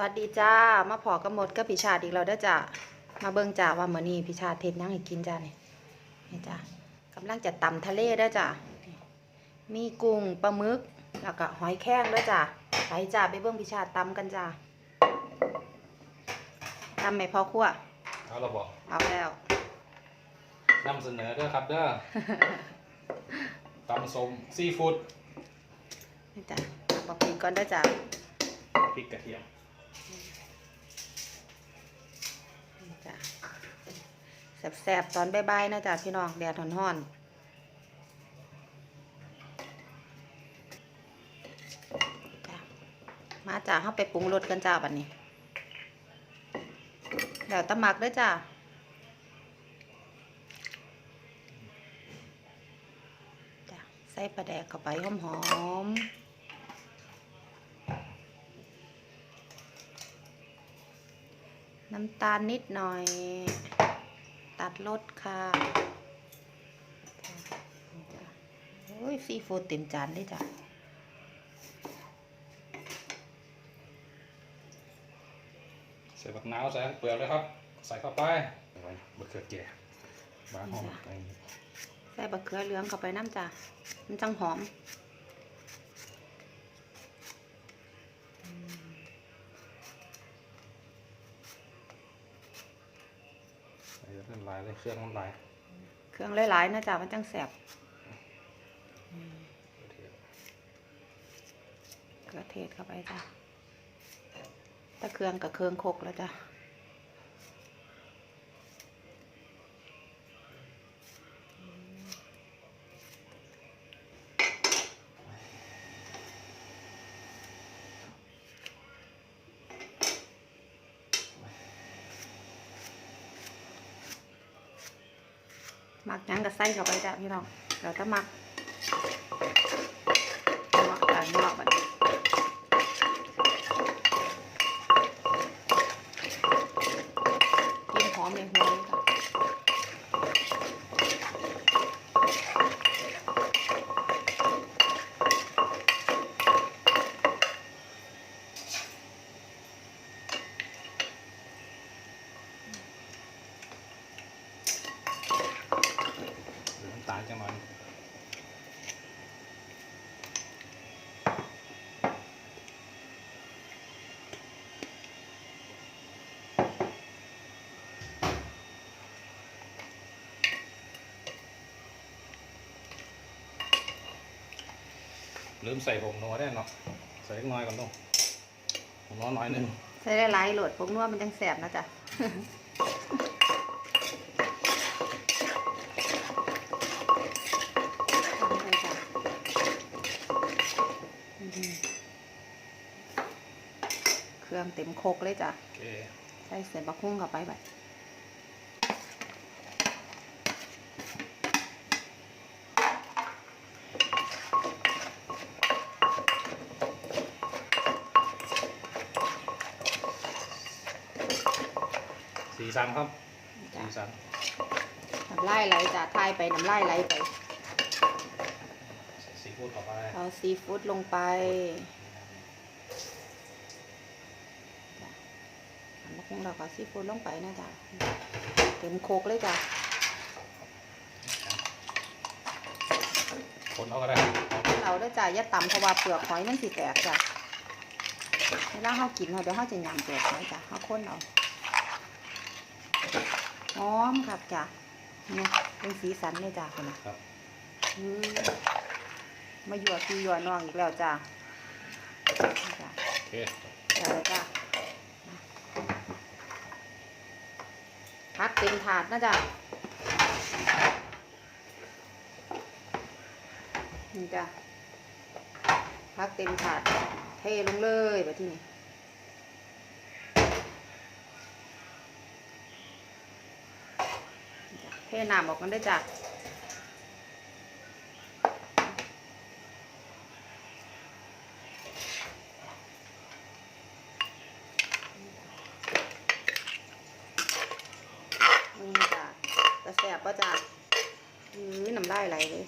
วัสดีจ้า มาพอกระหมดกับพิชาติอีกแล้วเด้อจ้ามาเบิ่งจ้าว่ามื้อนี้พิชาติเฮ็ดหยังให้กินจ้านี่นี่จ้ากำลังจะตำทะเลเด้อจ้ามีกุ้งปลาหมึกแล้วก็หอยแครงเด้อจ้าไปจ้าไปเบิ่งพิชาติตำกันจ้าตำไม่พอครัวเอาเราบอกเอาแล้วนำเสนอเด้อครับเด้อตำส้มซีฟู้ดนี่จ้าบอกพีก่อนเด้อจ้าพริกกระเทียมนี่ จ้าแซ่บๆตอนบ่ายๆนะจ้าพี่น้องแดดร้อนๆมาจ้าเฮาไปปรุงรสกันจ้าบัดนี้เดี๋ยวตะหมักด้วยจ้าจ้ะใส่ปลาแดกเข้าไปหอมหอมๆ น้ำตาลนิดหน่อย ตัดรสค่ะจ้ะนี่จ้ะโอ้ยซีฟู้ดเต็มจานเลยจ้ะใส่บักนาวใส่เปลือกเลยครับ ใส่เข้าไปไว้บะเขือแก่บางหอมไปใส่บะเขือเหลืองเข้าไปน้ำจ้ะมันจังหอม ใส่เรื่องลายเลยเครื่องมันลายเครื่องหลายๆนะจ้ะมันจังแสบกระเทียมเกลือเทศเข้าไปจ้ะถ้าเครื่องกับเครื่องโคกแล้วจ้ะ มักยังกับไส้เข้าไปจ้ะพี่น้องเราจะหมักหมักกันหมักบัดนี้กินหอมในหัวเลยค่ะ หรือน้ำตาลจังหน่อย ลืมใส่ผงนัวได้เนาะใส่เล็กน้อยก่อนต้องผงนัวน้อยหนึงใส่ได้หลายโหลดพวกนัวมันจังแสบนะจ๊ะ ทำไปจ้ะอื้อหือเครื่องเต็มโคกเลยจ้ะโอเคใส่เส้นบะคุ้งเข้าไปแบบ สีสันครับจ้ะสีสันน้ำลายไหลจ้ะทายไปน้ำลายไหลไปใส่ซีฟู้ดเข้าไปเอาซีฟู้ดลงไปจ้ะอันบะคุ้งเราก็ซีฟู้ดลงไปนะจ๊ะเต็มโคกเลยจ้ะคนเอาก็ได้ครับเราได้จ่ายยาต่ำเพราะว่าเปลือกหอยมันสิแตกจ้ะเวลาเขากินเราเดี๋ยวเขาจะยำเปลือกหอยจ้ะเขาค้นเอา หอมครับจ้ะเนี่ยเป็นสีสันเลยจ้ะคนน่ะครับอืมมาหยวดพี่หยวดน้องอีกแล้วจ้ะนี่จ้ะโอเคเดี๋ยวเลยจ้ะพักเต็มถาดนะจ้ะนี่จ้ะพักเต็มถาดเทลงเลยแบบที่นี่ นี่จ้ะเทน้ำออกกันได้จ้ะนี่จ้ะจะแสบป่ะจ้ะอือน้ำได้ไหลเลย